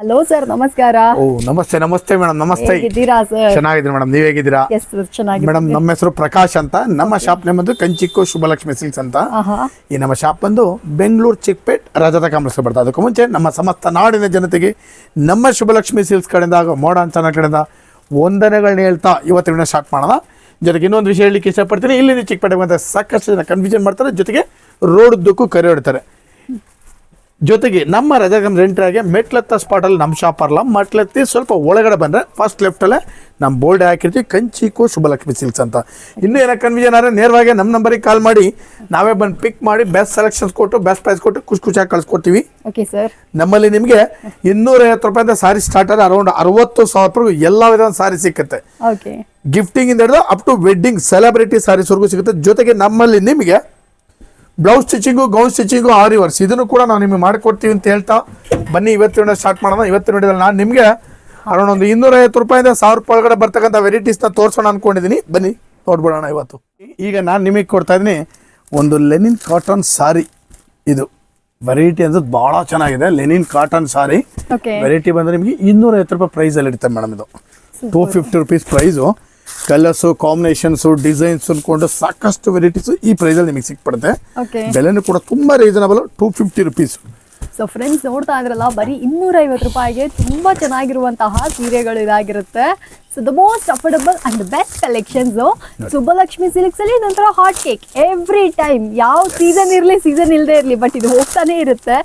Hello sir ನಮಸ್ಕಾರ. ಓ ನಮಸ್ತೆ ನಮಸ್ತೆ ಮೇಡಮ್ ನಮಸ್ತೆ. ಇದ್ದೀರಾ ಸರ್ ಚೆನ್ನಾಗಿದ್ದೀನಿ ಮೇಡಮ್ ನೀವ್ ಹೇಗಿದ್ದೀರಾ? ಎಸ್ ಚೆನ್ನಾಗಿ ಮೇಡಮ್ ನಮ್ಮ ಹೆಸರು ಪ್ರಕಾಶ್ ಅಂತ. ನಮ್ಮ ಶಾಪ್ ನೇಮ್ ಬಂದು ಕಂಚಿಕ್ಕು ಶುಭಲಕ್ಷ್ಮಿ ಸಿಲ್ಸ್ ಅಂತ. ಆಹಾ. ಈ ನಮ್ಮ ಶಾಪ್ ಬಂದು ಬೆಂಗಳೂರು ಚಿಕ್ಪೇಟ್ ರಾಜದ ಕಾಂಪ್ಲೆಕ್ಸ್ ಬರ್ತಾ. ಅದಕ್ಕೂ ಮುಂಚೆ ನಮ್ಮ ಸಮಸ್ತ ನಾಡಿನ ಜನತೆಗೆ ನಮ್ಮ ಶುಭಲಕ್ಷ್ಮಿ ಸಿಲ್ಸ್ ಕಡೆಯಿಂದ ಹಾಗೂ ಮೋಡ ಚಾನಲ್ ಕಡೆಯಿಂದ ವಂದನೆಗಳನ್ನ ಹೇಳ್ತಾ ಇವತ್ತಿನ ಸ್ಟಾರ್ಟ್ ಮಾಡೋಣ. ಜೊತೆಗೆ ಇನ್ನೊಂದು ವಿಷಯ ಹೇಳಲಿಕ್ಕೆ ಇಷ್ಟಪಡ್ತೀನಿ. ಇಲ್ಲಿ ಚಿಕ್ಕಪೇಟೆ ಬಂದ ಸಾಕಷ್ಟು ಜನ ಕನ್ಫ್ಯೂಷನ್ ಮಾಡ್ತಾರೆ. ಜೊತೆಗೆ ರೋಡ್ ದುಕ್ಕು ಕರೆ ಹೊಡ್ತಾರೆ. ಜೊತೆಗೆ ನಮ್ಮ ರಜಾಗಮ್ ರೆಂಟ್ರಾಗೆ ಮೆಟ್ಲತ್ತ ಸ್ಪಾಟಲ್ಲಿ ನಮ್ಮ ಶಾಪ್ ಅಲ್ಲ ಮೆಟ್ಲತ್ತಿ ಸ್ವಲ್ಪ ಒಳಗಡೆ ಬಂದರೆ ಫಸ್ಟ್ ಲೆಫ್ಟಲ್ಲೇ ನಮ್ಮ ಬೋರ್ಡ್ ಹಾಕಿರ್ತೀವಿ ಕಂಚಿಕೋ ಶುಭಲಕ್ಷ್ಮಿ ಸಿಲ್ಕ್ಸ್ ಅಂತ. ಇನ್ನೂ ಏನೋ ಕನ್ಫ್ಯೂಷನ್ ಆದರೆ ನೇರವಾಗಿ ನಮ್ಮ ನಂಬರಿಗೆ ಕಾಲ್ ಮಾಡಿ ನಾವೇ ಬಂದು ಪಿಕ್ ಮಾಡಿ ಬೆಸ್ಟ್ ಸೆಲೆಕ್ಷನ್ಸ್ ಕೊಟ್ಟು ಬೆಸ್ಟ್ ಪ್ರೈಸ್ ಕೊಟ್ಟು ಖುಷಿ ಖುಷಿಯಾಗಿ ಕಳಿಸ್ಕೊಡ್ತೀವಿ. ಓಕೆ ಸರ್ ನಮ್ಮಲ್ಲಿ ನಿಮಗೆ ಇನ್ನೂರೈವತ್ತು ರೂಪಾಯಿಂದ ಸಾರಿ ಸ್ಟಾರ್ಟ್ ಆದರೆ ಅರೌಂಡ್ ಅರವತ್ತು ಸಾವಿರ ಎಲ್ಲ ವಿಧದ ಸಾರಿ ಸಿಕ್ಕುತ್ತೆ. ಓಕೆ ಗಿಫ್ಟಿಂಗ್ ಇಂದ ಹಿಡಿದು ಅಪ್ ಟು ವೆಡ್ಡಿಂಗ್ ಸೆಲೆಬ್ರಿಟಿ ಸಾರೀಸ್ವರೆಗೂ ಸಿಗುತ್ತೆ ಜೊತೆಗೆ ನಮ್ಮಲ್ಲಿ ನಿಮಗೆ blouse stitching gown stitching aari works ಇದನ್ನು ಕೂಡ ನಾವು ನಿಮಗೆ ಮಾಡಿಕೊಡ್ತೀವಿ ಅಂತ ಹೇಳ್ತಾ ಬನ್ನಿ ಇವತ್ತಿನ ಸ್ಟಾರ್ಟ್ ಮಾಡೋಣ. ಇವತ್ತು ನೋಡಿದ್ರೆ ನಾನು ನಿಮಗೆ ಅರೌಂಡ್ ಒಂದು ಇನ್ನೂರೈವತ್ತು ರೂಪಾಯಿಂದ ಸಾವಿರ ರೂಪಾಯಿ ಒಳಗಡೆ ಬರ್ತಕ್ಕಂಥ ವೆರೈಟೀಸ್ನ ತೋರಿಸೋಣ ಅಂದ್ಕೊಂಡಿದ್ದೀನಿ ಬನ್ನಿ ನೋಡ್ಬಿಡೋಣ ಇವತ್ತು. ಈಗ ನಾನು ನಿಮಗೆ ಕೊಡ್ತಾ ಇದ್ದೀನಿ ಒಂದು ಲೆನಿನ್ ಕಾಟನ್ ಸಾರಿ ಇದು ವೆರೈಟಿ ಅಂದ್ರೆ ಭಾಳ ಚೆನ್ನಾಗಿದೆ. ಲೆನಿನ್ ಕಾಟನ್ ಸಾರಿ ವೆರೈಟಿ ಬಂದರೆ ನಿಮಗೆ ಇನ್ನೂರೈವತ್ತು ರೂಪಾಯಿ ಪ್ರೈಸಲ್ಲಿ ಇರುತ್ತೆ ಮೇಡಮ್ ಇದು. Two fifty rupees price colours combinations designs ಅನ್ಕೊಂಡು ಸಾಕಷ್ಟು ವೆರೈಟೀಸ್ ಈ ಪ್ರೈಸಲ್ಲಿ ನಿಮಗೆ ಸಿಕ್ಬಿಡುತ್ತೆ. ಬೆಲೆನೂ ಕೂಡ ತುಂಬ reasonable two fifty rupees so friends ನೋಡ್ತಾ ಇದ್ರಲ್ಲ ಬರೀ ಇನ್ನೂರೈವತ್ತು ರೂಪಾಯಿಗೆ ತುಂಬಾ ಚೆನ್ನಾಗಿರುವಂತಹ ಸೀರೆಗಳು ಇದಾಗಿರುತ್ತೆ. So the most affordable and best collections Subbalakshmi silks ಅಲ್ಲಿ ಇದೊಂಥರ ಹಾಟ್ ಕೇಕ್ ಎವ್ರಿ ಟೈಮ್ ಯಾವ ಸೀಸನ್ ಇರಲಿ ಸೀಸನ್ ಇಲ್ಲದೆ ಇರಲಿ ಬಟ್ ಇದು ಹೋಗ್ತಾನೆ ಇರುತ್ತೆ.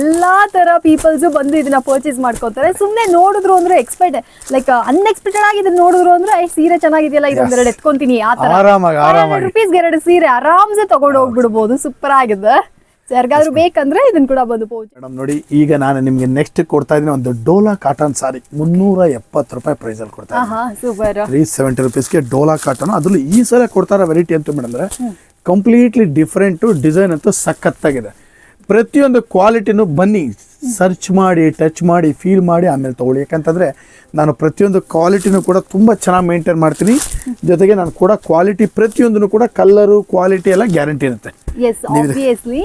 ಎಲ್ಲಾ ತರ ಪೀಪಲ್ಸು ಬಂದು ಇದನ್ನ ಪರ್ಚೇಸ್ ಮಾಡ್ಕೋತಾರೆ. ಸುಮ್ಮನೆ ನೋಡಿದ್ರು ಅಂದ್ರೆ ಎಕ್ಸ್ಪೆಕ್ಟ್ ಲೈಕ್ ಅನ್ಎಕ್ಸ್ಪೆಕ್ಟೆಡ್ ಆಗಿ ಇದನ್ನ ನೋಡಿದ್ರು ಅಂದ್ರೆ ಐ ಸೀರೆ ಚೆನ್ನಾಗಿದೆಯಲ್ಲ ಇದೊಂದೆರಡು ಎತ್ಕೊಂತೀನಿ ಆ ಆರಾಮಾಗಿ ರುಪೀಸ್ಗೆ ಎರಡು ಸೀರೆ ಆರಾಮ್ಸೆ ತಗೊಂಡು ಹೋಗ್ಬಿಡ್ಬೋದು. ಸೂಪರ್ ಆಗಿದೆ. ಯಾರಿಗಾದ್ರೂ ಬೇಕಂದ್ರೆ ಇದನ್ನ ಕೂಡ ಬಂದು ಮೇಡಮ್ ನೋಡಿ ಈಗ ನಾನು ನಿಮಗೆ ನೆಕ್ಸ್ಟ್ ಕೊಡ್ತಾ ಇದೀನಿ ಒಂದು ಡೋಲಾ ಕಾಟನ್ ಸಾರಿ ಮುನ್ನೂರ ಎಪ್ಪತ್ತು ರೂಪಾಯಿ ಪ್ರೈಸಲ್ಲಿ ಕೊಡ್ತಾ ಇದ್ದೀನಿ. ಆಹಾ ಸೂಪರ್ ತ್ರೀ ಸೆವೆಂಟಿ ರುಪೀಸ್ಗೆ ಡೋಲಾ ಕಾಟನ್ ಅದ್ರಲ್ಲಿ ಈ ಸಲ ಕೊಡ್ತಾರ ವೆರೈಟಿ ಅಂತ ಮೇಡಮ್ ಅಂದ್ರೆ ಕಂಪ್ಲೀಟ್ಲಿ ಡಿಫ್ರೆಂಟು ಡಿಸೈನ್ ಅಂತೂ ಸಖತ್ತಾಗಿದೆ. ಪ್ರತಿಯೊಂದು ಕ್ವಾಲಿಟಿನೂ ಬನ್ನಿ. ಸರ್ಚ್ ಮಾಡಿ ಟಚ್ ಮಾಡಿ ಫೀಲ್ ಮಾಡಿ ಆಮೇಲೆ ತೊಗೊಳ್ಳಿ. ಯಾಕಂತಂದರೆ ನಾನು ಪ್ರತಿಯೊಂದು ಕ್ವಾಲಿಟಿನೂ ಕೂಡ ತುಂಬ ಚೆನ್ನಾಗಿ ಮೇಂಟೈನ್ ಮಾಡ್ತೀನಿ. ಜೊತೆಗೆ ನಾನು ಕೂಡ ಕ್ವಾಲಿಟಿ ಪ್ರತಿಯೊಂದನ್ನು ಕೂಡ ಕಲ್ಲರು ಕ್ವಾಲಿಟಿ ಎಲ್ಲ ಗ್ಯಾರಂಟಿ ಇರುತ್ತೆ. ಎಸ್ ಆಬ್ವಿಯಸ್ಲಿ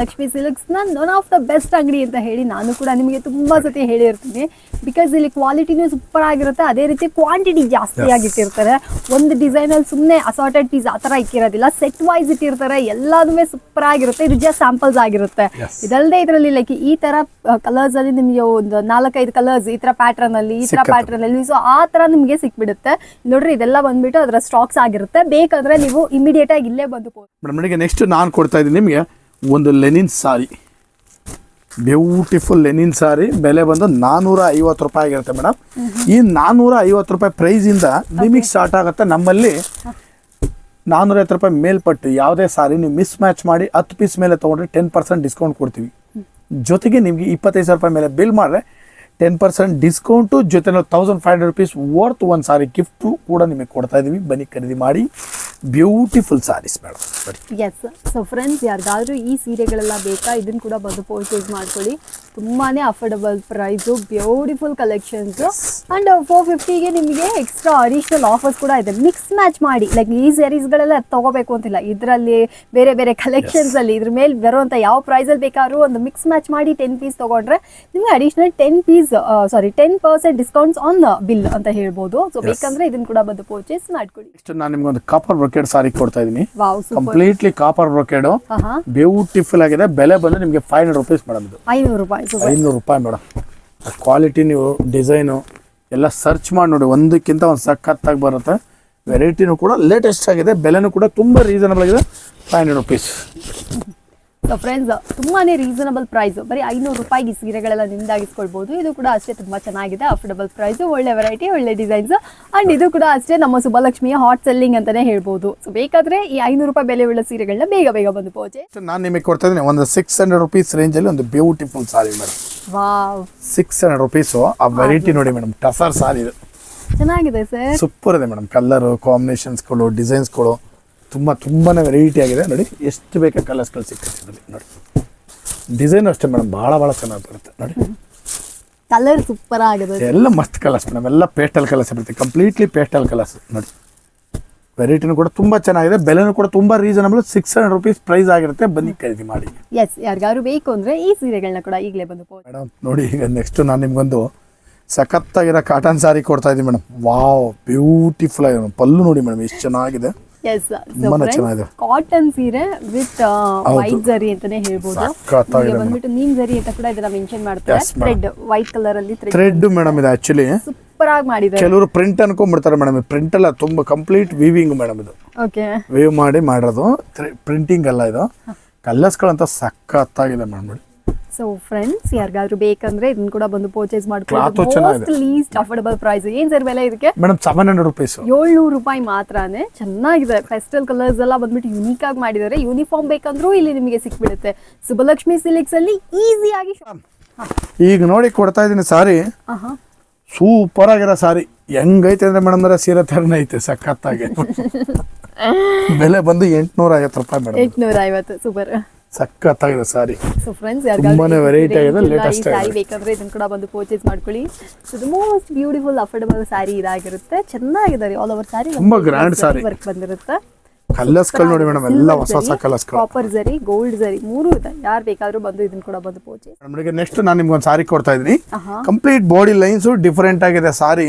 ಲಕ್ಷ್ಮಿ ಸಿಲ್ಕ್ಸ್ ನಾನ್ ಒನ್ ಆಫ್ ದ ಬೆಸ್ಟ್ ಅಂಗಡಿ ಅಂತ ಹೇಳಿ ನಾನು ಕೂಡ ನಿಮಗೆ ತುಂಬಾ ಸತಿ ಹೇಳಿರ್ತೀನಿ. ಬಿಕಾಸ್ ಇಲ್ಲಿ ಕ್ವಾಲಿಟಿನೂ ಸೂಪರ್ ಆಗಿರುತ್ತೆ. ಅದೇ ರೀತಿ ಕ್ವಾಂಟಿಟಿ ಜಾಸ್ತಿ ಆಗಿಟ್ಟಿರ್ತಾರೆ. ಒಂದು ಡಿಸೈನ್ ಅಲ್ಲಿ ಸುಮ್ಮನೆ ಅಸಾರ್ಟೆಡ್ ಪೀಸ್ ಆ ತರ ಇಕ್ಕಿರೋದಿಲ್ಲ. ಸೆಟ್ ವೈಸ್ ಇಟ್ಟಿರ್ತಾರೆ. ಎಲ್ಲಾನು ಸೂಪರ್ ಆಗಿರುತ್ತೆ. ಇದು ಜಸ್ಟ್ ಸ್ಯಾಂಪಲ್ಸ್ ಆಗಿರುತ್ತೆ. ಇದಲ್ಲದೆ ಇದರಲ್ಲಿ ಲೈಕ್ ಈ ತರ ಕಲರ್ಸ್ ಅಲ್ಲಿ ನಿಮಗೆ ಒಂದು ನಾಲ್ಕೈದು ಕಲರ್ಸ್ ಈ ತರ ಪ್ಯಾಟರ್ನ್ ಅಲ್ಲಿ ಈ ತರ. ಪ್ಯಾಟರ್ನ್ ಅಲ್ಲಿ. ಸೊ ಆ ತರ ನಿಮಗೆ ಸಿಕ್ಬಿಡುತ್ತೆ. ನೋಡ್ರಿ ಇದೆಲ್ಲ ಬಂದ್ಬಿಟ್ಟು ಅದರ ಸ್ಟಾಕ್ಸ್ ಆಗಿರುತ್ತೆ. ಬೇಕಾದ್ರೆ ನೀವು ಇಮಿಡಿಯೇಟ್ ಆಗಿ ಇಲ್ಲೇ ಬಂದು ಮೇಡಮ್ ನನಗೆ ನೆಕ್ಸ್ಟ್ ನಾನು ಕೊಡ್ತಾ ಇದ್ದೀನಿ ನಿಮಗೆ ಒಂದು linen sari. Beautiful linen sari. ಬೆಲೆ ಬಂದು ನಾನ್ನೂರ ಐವತ್ತು ರೂಪಾಯಿ ಆಗಿರುತ್ತೆ ಮೇಡಮ್ ಈ ನಾನ್ನೂರ ಐವತ್ತು ರೂಪಾಯಿ ಪ್ರೈಸಿಂದ ನಿಮಗೆ ಸ್ಟಾರ್ಟ್ ಆಗುತ್ತೆ. ನಮ್ಮಲ್ಲಿ ನಾನ್ನೂರೈವತ್ತು ರೂಪಾಯಿ ಮೇಲ್ಪಟ್ಟು ಯಾವುದೇ ಸಾರಿ ನೀವು ಮಿಸ್ ಮ್ಯಾಚ್ ಮಾಡಿ ಹತ್ತು ಪೀಸ್ ಮೇಲೆ ತೊಗೊಂಡ್ರೆ ಟೆನ್ ಪರ್ಸೆಂಟ್ ಡಿಸ್ಕೌಂಟ್ ಕೊಡ್ತೀವಿ. ಜೊತೆಗೆ ನಿಮಗೆ ಇಪ್ಪತ್ತೈದು ಸಾವಿರ ರೂಪಾಯಿ ಮೇಲೆ ಬಿಲ್ ಮಾಡಿದ್ರೆ ಟೆನ್ ಪರ್ಸೆಂಟ್ ಡಿಸ್ಕೌಂಟು ಜೊತೆ thousand five hundred rupees worth ಒಂದು ಸಾರಿ ಗಿಫ್ಟು ಕೂಡ ನಿಮಗೆ ಕೊಡ್ತಾ ಇದ್ದೀವಿ ಬನ್ನಿ, ಖರೀದಿ ಮಾಡಿ. ಬ್ಯೂಟಿಫುಲ್ ಸಾರೀಸ್ ಮೇಡಮ್ ಬನ್ನಿ. ಎಸ್ ಸೊ ಫ್ರೆಂಡ್ಸ್ ಯಾರಿಗಾದರೂ ಈ ಸೀರೆಗಳೆಲ್ಲ ಬೇಕಾ ಇದನ್ನು ಕೂಡ ಬಂದು ಪರ್ಚೇಸ್ ಮಾಡ್ಕೊಳ್ಳಿ. ತುಂಬಾನೇ affordable price beautiful collections and four ಫಿಫ್ಟಿಗೆ ನಿಮಗೆ ಎಕ್ಸ್ಟ್ರಾ ಅಡಿಷನಲ್ ಆಫರ್ಸ್ ಕೂಡ ಇದೆ. ಮಿಕ್ಸ್ ಮ್ಯಾಚ್ ಮಾಡಿ. ಲೈಕ್ ಈ ಸ್ಯಾರೀಸ್ಗಳೆಲ್ಲ ತಗೋಬೇಕು ಅಂತಿಲ್ಲ. ಇದರಲ್ಲಿ ಬೇರೆ ಬೇರೆ ಕಲೆಕ್ಷನ್ಸ್ ಅಲ್ಲಿ ಇದ್ರ ಮೇಲೆ ಬರುವಂತ ಯಾವ ಪ್ರೈಸ್ ಅಲ್ಲಿ ಬೇಕಾದ್ರೂ ಒಂದು ಮಿಕ್ಸ್ ಮ್ಯಾಚ್ ಮಾಡಿ ಟೆನ್ ಪೀಸ್ ತಗೊಂಡ್ರೆ ನಿಮಗೆ additional ten piece sari ten percent discounts on bill ಅಂತ ಹೇಳ್ಬೋದು. ಸೊ ಬೇಕಂದ್ರೆ ಇದನ್ನ ಕೂಡ ಬಂದು ಪರ್ಚೇಸ್ ಮಾಡ್ಕೊಳ್ಳಿ. ನೆಕ್ಸ್ಟ್ ನಾನು ನಿಮ್ಗೆ ಒಂದು ಕಾಪರ್ ಬ್ರೊಕೆಡ್ ಸಾರಿ ಕೊಡ್ತಾ super completely copper brocade beautiful ಆಗಿದೆ. ಬೆಲೆ ಬಂದು ನಿಮಗೆ ಫೈವ್ ಹಂಡ್ರೆಡ್ ರುಪೀಸ್ ಮೇಡಮ್ ಐನೂರು ರೂಪಾಯಿ. ಐನೂರು ರೂಪಾಯಿ ಮೇಡಮ್. ಕ್ವಾಲಿಟಿ ನೀವು ಡಿಸೈನು ಎಲ್ಲ ಸರ್ಚ್ ಮಾಡಿ ನೋಡಿ, ಒಂದಕ್ಕಿಂತ ಒಂದು ಸಖತ್ತಾಗಿ ಬರುತ್ತೆ. ವೆರೈಟಿನೂ ಕೂಡ ಲೇಟೆಸ್ಟ್ ಆಗಿದೆ, ಬೆಲೆನೂ ಕೂಡ ತುಂಬ ರೀಸನಬಲ್ ಆಗಿದೆ. Five hundred rupees so friends ತುಂಬಾನೇ ರೀಸನಬಲ್ ಪ್ರೈಸ್ ಬರೀ ಐನೂರು ರೂಪಾಯಿಗೆ ಸೀರೆಗಳೆಲ್ಲ ನಿಮ್ದಾಗಿಸ್ಕೊಳ್ಬೋದು ಇದು ಕೂಡ ಅಷ್ಟೇ ತುಂಬಾ ಚೆನ್ನಾಗಿದೆ. ಅಫೋರ್ಡಬಲ್ ಪ್ರೈಸ್ ಒಳ್ಳೆ ವೆರೈಟಿ ಒಳ್ಳೆ ಡಿಸೈನ್ಸ್ ಅಂಡ್ ಇದು ಕೂಡ ಅಷ್ಟೇ ನಮ್ಮ ಸುಬ್ಬಲಕ್ಷ್ಮಿಯ ಹಾಟ್ ಸೆಲ್ಲಿಂಗ್ ಅಂತಾನೆ ಹೇಳ್ಬೋದು. ಸೊ ಬೇಕಾದ್ರೆ ಈ ಐನೂರು ರೂಪಾಯಿ ಬೆಲೆ ಉಳ್ಳ ಸೀರೆಗಳನ್ನ ಬೇಗ ಬೇಗ ಬಂದು ಪೋಚೆ ನಾನು ನಿಮಗೆ ಕೊಡ್ತಾ ಇದ್ದೀನಿ ಒಂದು ಸಿಕ್ಸ್ ಹಂಡ್ರೆಡ್ ರುಪೀಸ್ ರೇಂಜಲ್ಲಿ ಒಂದು beautiful sari madam wow six hundred rupees ಆ ವೆರೈಟಿ ನೋಡಿ ಮೇಡಮ್ ಟಸರ್ ಸಾರಿ ಇದು. ಚೆನ್ನಾಗಿದೆ ಸರ್ ಸೂಪರ್ ಇದೆ ಮೇಡಮ್ ಕಲರು ಕಾಂಬಿನೇಷನ್ಸ್ಗಳು ಡಿಸೈನ್ಸ್ಗಳು ತುಂಬ ತುಂಬಾ ವೆರೈಟಿ ಆಗಿದೆ. ನೋಡಿ ಎಷ್ಟು ಬೇಕಾ ಕಲರ್ಸ್ಗಳು ಸಿಗ್ತದೆ ಇದರಲ್ಲಿ ನೋಡಿ. ಡಿಸೈನ್ ಅಷ್ಟೇ ಮೇಡಮ್ ಭಾಳ ಭಾಳ ಚೆನ್ನಾಗಿ ಬರುತ್ತೆ. ನೋಡಿ. ಕಲರ್ ಸೂಪರ್ ಆಗಿದೆ. ಎಲ್ಲ ಮಸ್ತ್ ಕಲರ್ಸ್ ಮೇಡಮ್ ಎಲ್ಲ ಪೇಸ್ಟಲ್ ಕಲರ್ಸ್ ಬರುತ್ತೆ. ಕಂಪ್ಲೀಟ್ಲಿ ಪೇಸ್ಟಲ್ ಕಲರ್ಸ್ ನೋಡಿ. ವೆರೈಟಿನೂ ಕೂಡ ತುಂಬ ಚೆನ್ನಾಗಿದೆ. ಬೆಲೆನೂ ಕೂಡ ತುಂಬ reasonable six hundred rupees price ಆಗಿರುತ್ತೆ. ಬನ್ನಿ ಖರೀದಿ ಮಾಡಿ. ಎಸ್ ಯಾರಿಗಾದ್ರು ಬೇಕು ಅಂದರೆ ಈ ಸೀರೆಗಳನ್ನ ಕೂಡ ಈಗಲೇ ಬಂದು ಮೇಡಮ್ ನೋಡಿ ಈಗ ನೆಕ್ಸ್ಟ್ ನಾನು ನಿಮ್ಗೊಂದು ಸಖತ್ತಾಗಿರೋ ಕಾಟನ್ ಸಾರಿ ಕೊಡ್ತಾ ಇದ್ದೀನಿ ಮೇಡಮ್ ವಾವ್ ಬ್ಯೂಟಿಫುಲ್ ಆಗಿದೆ. ಪಲ್ಲು ನೋಡಿ ಮೇಡಮ್ ಎಷ್ಟು ಚೆನ್ನಾಗಿದೆ. ಎಸ್ ಕಾಟನ್ ಸೀರೆ ವಿತ್ ವೈಟ್ ಜರಿ ಅಂತಾನೆ ಹೇಳ್ಬೋದು. ಬಂದ್ಬಿಟ್ಟು ನೀಮ್ ಜರಿ ಅಂತ ಕೂಡ ಇದನ್ನ ಮೆನ್ಷನ್ ಮಾಡ್ತಾರೆ. ಥ್ರೆಡ್ ವೈಟ್ ಕಲರ್ ಅಲ್ಲಿ ಥ್ರೆಡ್ ಮೇಡಮ್ ಇದು ಆ್ಯಕ್ಚುಲಿ ಸೂಪರ್ ಆಗಿ ಮಾಡಿದ್ದಾರೆ. ಕೆಲವರು ಪ್ರಿಂಟ್ ಅನ್ಕೊಂಡ್ಬಿಡ್ತಾರೆ ಮೇಡಮ್ ಪ್ರಿಂಟ್ ಎಲ್ಲ ತುಂಬಾ ಕಂಪ್ಲೀಟ್ ವೀವಿಂಗ್ ಮೇಡಮ್ ಇದು. ಓಕೆ ವೇವ್ ಮಾಡಿ ಮಾಡಿರೋದು. ಪ್ರಿಂಟಿಂಗ್ ಅಲ್ಲ ಇದು. ಕಲ್ಲರ್ಸ್ಗಳಂತ ಸಖತ್ತಾಗಿದೆ ಮೇಡಮ್ ನೋಡಿ ಸೊ ಫ್ರೆಂಡ್ಸ್ ಯಾರಿಗಾದ್ರೂ ಬೇಕಂದ್ರೆ ಇದನ್ನ ಕೂಡ ಬಂದು ಪರ್ಚೇಸ್ ಮಾಡ್ಕೊಳ್ಳಿ. ಲೀಸ್ಟ್ ಅಫೋರ್ಡಬಲ್ ಪ್ರೈಸ್ ಏನ್ ಸರ್ ಬೆಲೆ ಇದಕ್ಕೆ? ಮೇಡಮ್ ಸೆವೆನ್ ಹಂಡ್ರೆಡ್ ರುಪೀಸ್ ಏಳ್ನೂರು ರೂಪಾಯಿ ಮಾತ್ರನೇ ಚೆನ್ನಾಗಿದೆ. ಫೆಸ್ಟಲ್ ಕಲರ್ಸ್ ಎಲ್ಲ ಬಂದ್ಬಿಟ್ಟು ಯುನೀಕ್ ಆಗಿ ಮಾಡಿದ್ದಾರೆ. ಯೂನಿಫಾರ್ಮ್ ಬೇಕಂದ್ರೂ ಇಲ್ಲಿ ನಿಮಗೆ ಸಿಕ್ಬಿಡುತ್ತೆ. ಸುಬ್ಬಲಕ್ಷ್ಮಿ ಸಿಲಿಕ್ಸ್ ಅಲ್ಲಿ ಈಸಿಯಾಗಿ ಈಗ ನೋಡಿ ಕೊಡ್ತಾ ಇದ್ದೀನಿ ಸಾರಿ. ಸೂಪರ್ ಆಗಿರೋ ಸಾರಿ. ಹೆಂಗೈತೆ ಅಂದ್ರೆ ಮೇಡಮ್ ಅಂದ್ರೆ ಸೀರೆ ತರನೇ ಐತೆ ಸಖತ್ತಾಗಿ. ಬೆಲೆ ಬಂದು ಎಂಟ್ನೂರ ಐವತ್ತು ರೂಪಾಯಿ ಮೇಡಮ್. ಎಂಟ್ನೂರ ಐವತ್ತು ಸೂಪರ್ ಸಖತ್ತಾಗಿದೆ ಸಾರಿ. ಸೊ ಫ್ರೆಂಡ್ಸ್ ತುಂಬಾನೇ ವೆರೈಟಿ ಆಗಿದೆ, ಲೇಟೆಸ್ಟ್ ಸಾರಿ. ಬೇಕಂದ್ರೆ ಇದನ್ನ ಕೂಡ ಬಂದು ಪರ್ಚೇಸ್ ಮಾಡ್ಕೊಳ್ಳಿ. So the most beautiful affordable sari ಇದಾಗಿರುತ್ತೆ. ಚೆನ್ನಾಗಿದೆ ಆಲ್ ಓವರ್ ಸಾರಿ. ತುಂಬಾ ಗ್ರ್ಯಾಂಡ್ ಸಾರಿ. ವರ್ಕ್ ಬಂದಿರುತ್ತೆ. ಕಲರ್ಸ್ಗಳು ನೋಡಿ ಮೇಡಮ್ ಎಲ್ಲ ಹೊಸ ಹೊಸ colours copper zari gold zari ಮೂರು ಇದೆ. ಯಾರು ಬೇಕಾದ್ರೂ ಬಂದು ಇದನ್ನ ಕೂಡ ಬಂದು ಪರ್ಚೇಸ್ ನಮಗೆ ನೆಕ್ಸ್ಟ್ ನಾನು ನಿಮ್ಗೆ ಒಂದು ಸಾರಿ ಕೊಡ್ತಾ ಇದೀನಿ ಕಂಪ್ಲೀಟ್ ಬಾಡಿ ಲೈನ್ಸ್ ಡಿಫರೆಂಟ್ ಆಗಿದೆ ಸಾರಿ.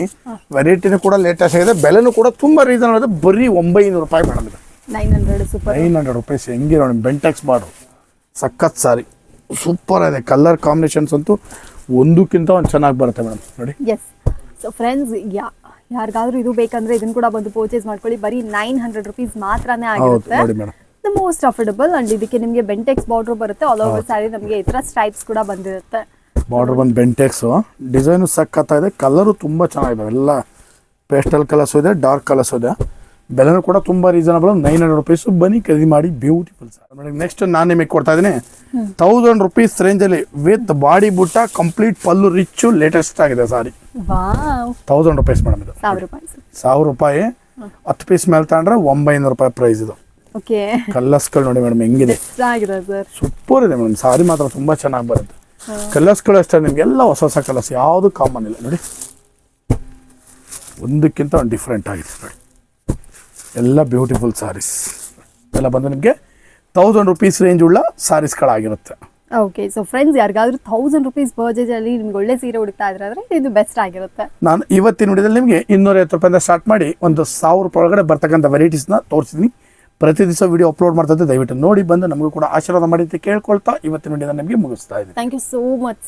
ವೆರೈಟಿನೂ ಕೂಡ ಲೇಟೆಸ್ಟ್ ಆಗಿದೆ. ಬೆಲೆನೂ ಕೂಡ ತುಂಬಾ ರೀಸನ್ ಆಗಿದೆ. ಬರೀ ಒಂಬೈನೂರು ರೂಪಾಯಿ madam nine hundred super nine hundred rupees ಹೆಂಗಿರೋ Bentex border. ಸಖತ್ ಸಾರಿ. ಸೂಪರ್ ಇದೆ ಕಲರ್ ಕಾಂಬಿನೇಷನ್ಸ್ ಅಂತೂ ಒಂದಕ್ಕಿಂತ ಒಂದು ಚೆನ್ನಾಗಿ ಬರುತ್ತೆ ಮೇಡಮ್. ನೋಡಿ. ಎಸ್ ಸೊ ಫ್ರೆಂಡ್ಸ್ ಯಾ ಯಾರಿಗಾದ್ರೂ ಇದು ಬೇಕಂದ್ರೆ ಇದನ್ನ ಕೂಡ ಬಂದು ಪರ್ಚೇಸ್ ಮಾಡ್ಕೊಳ್ಳಿ. ಬರೀ ನೈನ್ ಹಂಡ್ರೆಡ್ ರುಪೀಸ್ ಮಾತ್ರನೇ ಆಗಿರುತ್ತೆ. ನೋಡಿ madam. The most affordable and ಇದಕ್ಕೆ ನಿಮಗೆ ಬೆಂಟೆಕ್ಸ್ ಬಾರ್ಡರ್ ಬರುತ್ತೆ. ಆಲ್ ಓವರ್ ಸ್ಯಾರಿ ನಮಗೆ ಈ ಥರ ಸ್ಟ್ರೈಪ್ಸ್ ಕೂಡ ಬಂದಿರುತ್ತೆ. ಬಾರ್ಡರ್ ಬಂದು ಬೆಂಟೆಕ್ಸು ಡಿಸೈನು ಸಖತ್ತಾಗಿದೆ. ಕಲರು ತುಂಬ ಚೆನ್ನಾಗಿದೆ ಎಲ್ಲ ಪೇಸ್ಟಲ್ ಕಲರ್ಸು ಇದೆ ಡಾರ್ಕ್ ಕಲರ್ಸು ಇದೆ. ಬೆಲೆನೂ ಕೂಡ ತುಂಬ ರೀಸನಬಲ್ ನೈನ್ ಹಂಡ್ರೆಡ್ ರುಪೀಸ್ ಬನ್ನಿ ಖರೀದಿ ಮಾಡಿ ಬ್ಯೂಟಿಫುಲ್ ಸರ್ ಮೇಡಮ್ ನೆಕ್ಸ್ಟ್ ನಾನು ನಿಮಗೆ ಕೊಡ್ತಾ ಇದ್ದೀನಿ. ತೌಸಂಡ್ ರುಪೀಸ್ ರೇಂಜಲ್ಲಿ with body butta complete pallu rich latest ಆಗಿದೆ ಸಾರಿ ತೌಸಂಡ್ ರುಪೀಸ್ ಮೇಡಮ್ ಇದು. ಸಾವಿರ ರೂಪಾಯಿ ಹತ್ತು ಪೀಸ್ ಮೇಲೆ ತಗೊಂಡ್ರೆ ಒಂಬೈನೂರು ರೂಪಾಯಿ ಪ್ರೈಸ್ ಇದು. ಓಕೆ ಕಲರ್ಸ್ಗಳು ನೋಡಿ ಮೇಡಮ್ ಹೆಂಗಿದೆ? ಸೂಪರ್ ಇದೆ ಮೇಡಮ್ ಸಾರಿ ಮಾತ್ರ ತುಂಬಾ ಚೆನ್ನಾಗಿ ಬರುತ್ತೆ. ಕಲರ್ಸ್ಗಳು ಅಷ್ಟೇ ನಿಮ್ಗೆಲ್ಲ ಹೊಸ ಹೊಸ ಕಲರ್ಸ್ ಯಾವುದು ಕಾಮನ್ ಇಲ್ಲ. ನೋಡಿ. ಒಂದಕ್ಕಿಂತ ಒಂದು ಡಿಫ್ರೆಂಟ್ ಆಗಿದೆ ನೋಡಿ. ಎಲ್ಲ ಬ್ಯೂಟಿಫುಲ್ ಸಾರೀಸ್ ಎಲ್ಲ ಬಂದು ನಿಮಗೆ ತೌಸಂಡ್ ರುಪೀಸ್ ರೇಂಜ್ ಉಳ್ಳ ಸಾರೀಸ್ಗಳಾಗಿರುತ್ತೆ ಓಕೆ ಸೊ ಫ್ರೆಂಡ್ಸ್ ಯಾರಿಗಾದ್ರೂ ತೌಸಂಡ್ ರುಪೀಸ್ ಬಜೆಟ್ ಅಲ್ಲಿ ನಿಮ್ಗೆ ಒಳ್ಳೆ ಸೀರೆ ಹುಡುಕ್ತಾ ಇದ್ರೆ ಇದು ಬೆಸ್ಟ್ ಆಗಿರುತ್ತೆ. ನಾನು ಇವತ್ತಿನ ವಿಡಿಯೋದಲ್ಲಿ ನಿಮಗೆ ಇನ್ನೂರೈವತ್ತು ರೂಪಾಯಿಂದ ಸ್ಟಾರ್ಟ್ ಮಾಡಿ ಒಂದು ಸಾವಿರ ರೂಪಾಯಿ ಒಳಗಡೆ ಬರ್ತಕ್ಕಂಥ ವೆರೈಟೀಸ್ನ ತೋರಿಸಿದ್ದೀನಿ ಪ್ರತಿ ದಿವಸ ವಿಡಿಯೋ ಅಪ್ಲೋಡ್ ಮಾಡ್ತಾ ದಯವಿಟ್ಟು ನೋಡಿ ಬಂದು ನಮಗೂ ಕೂಡ ಆಶೀರ್ವಾದ ಮಾಡಿ ಅಂತ ಕೇಳ್ಕೊಳ್ತಾ ಇವತ್ತಿನ ವಿಡಿಯೋನ ನಿಮಗೆ ಮುಗಿಸ್ತಾ ಇದ್ದೀನಿ. Thank you so much